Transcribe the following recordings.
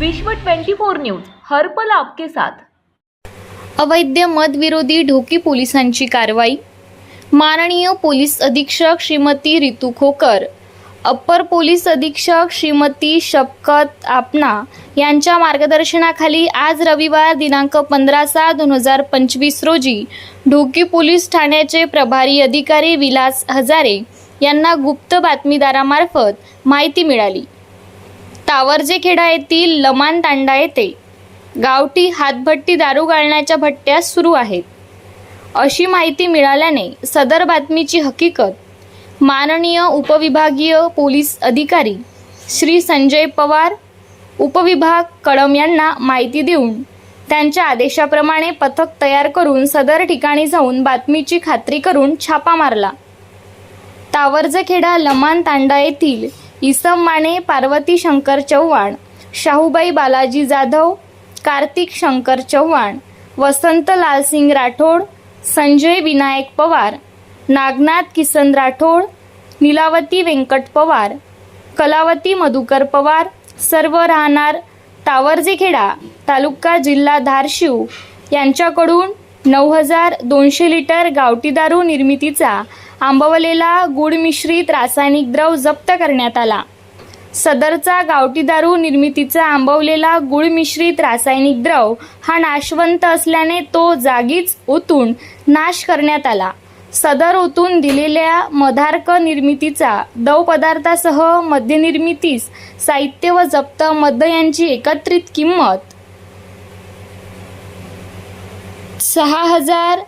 विश्व 24 न्यूज हर्पल आपके साथ. अवैध मदविरोधी ढोकी पोलिसांची कारवाई. माननीय पोलीस अधीक्षक श्रीमती रितू खोकर अप्पर पोलीस अधीक्षक श्रीमती शपकत आपना यांच्या मार्गदर्शनाखाली आज रविवार दिनांक पंधरा सहा दोन हजार पंचवीस रोजी ढोकी पोलीस ठाण्याचे प्रभारी अधिकारी विलास हजारे यांना गुप्त बातमीदारामार्फत माहिती मिळाली. तावरजेखेडा येथील लमान तांडा येथे गावठी हातभट्टी दारू गाळण्याच्या भट्ट्या सुरू आहेत. अशी माहिती मिळाल्याने सदर बातमीची हकीकत माननीय उपविभागीय पोलीस अधिकारी श्री संजय पवार उपविभाग कळम यांना माहिती देऊन त्यांच्या आदेशाप्रमाणे पथक तयार करून सदर ठिकाणी जाऊन बातमीची खात्री करून छापा मारला. तावरजखेडा लमान तांडा येथील इसम माने पार्वती शंकर चव्हाण शाहूबाई बालाजी जाधव कार्तिक शंकर चव्हाण वसंत लालसिंग राठोड संजय विनायक पवार नागनाथ किसन राठोड नीलावती व्यंकट पवार कलावती मधुकर पवार सर्व राहणार तावरजेखेडा तालुका जिल्हा धारशिव यांच्याकडून नऊ हजार दोनशे लिटर गावठी दारू निर्मितीचा आंबवलेला गुळ मिश्रित रासायनिक द्रव जप्त करण्यात आला. सदरचा गावठी दारू निर्मितीचा आंबवलेला गुळ मिश्रित रासायनिक द्रव हा नाशवंत असल्याने तो जागीच ओतून नाश करण्यात आला. सदर ओतून दिलेल्या मधार्क निर्मितीचा दव पदार्थासह मद्यनिर्मितीस साहित्य व जप्त मद्य यांची एकत्रित किंमत सहा हजार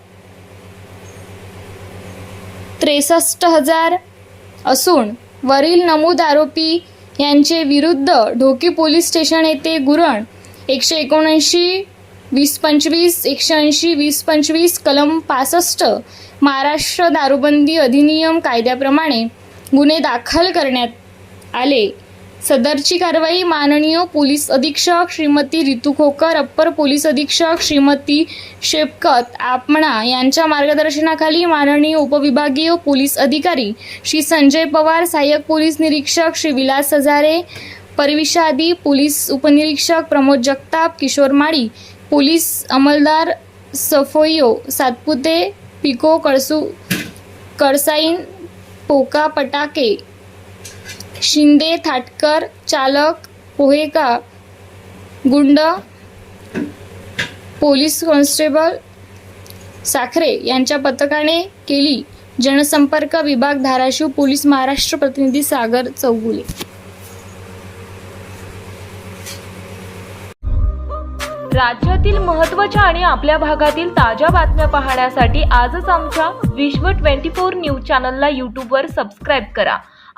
त्रेसष्ट हजार असून वरील नमूद आरोपी यांचे विरुद्ध ढोकी पोलीस स्टेशन येथे गुरण एकशे एकोणऐंशी वीस पंचवीस एकशे ऐंशी वीस पंचवीस कलम पासष्ट महाराष्ट्र दारूबंदी अधिनियम कायद्याप्रमाणे गुन्हे दाखल करण्यात आले. सदरची कारवाई माननीय पोलीस अधीक्षक श्रीमती रितू खोकर अप्पर पोलीस अधीक्षक श्रीमती शेपकत आपणा यांच्या मार्गदर्शनाखाली माननीय उपविभागीय पोलीस अधिकारी श्री संजय पवार सहाय्यक पोलीस निरीक्षक श्री विलास हजारे परिविशादी पोलीस उपनिरीक्षक प्रमोद जगताप किशोर माळी पोलीस अंमलदार सफोयो सातपुते पिको कळसू कळसाईन पोका पटाके शिंदे थाटकर चालक पोहेका गुंड पोलीस कॉन्स्टेबल साखरे यांच्या पथकाने केली. जनसंपर्क विभाग धाराशिव पोलीस महाराष्ट्र प्रतिनिधी सागर चौगुले. राज्यातील महत्त्वाच्या आणि आपल्या भागातील ताज्या बातम्या पाहण्यासाठी आजच आमच्या विश्व 24 न्यूज चॅनलला यूट्यूबवर सबस्क्राईब करा.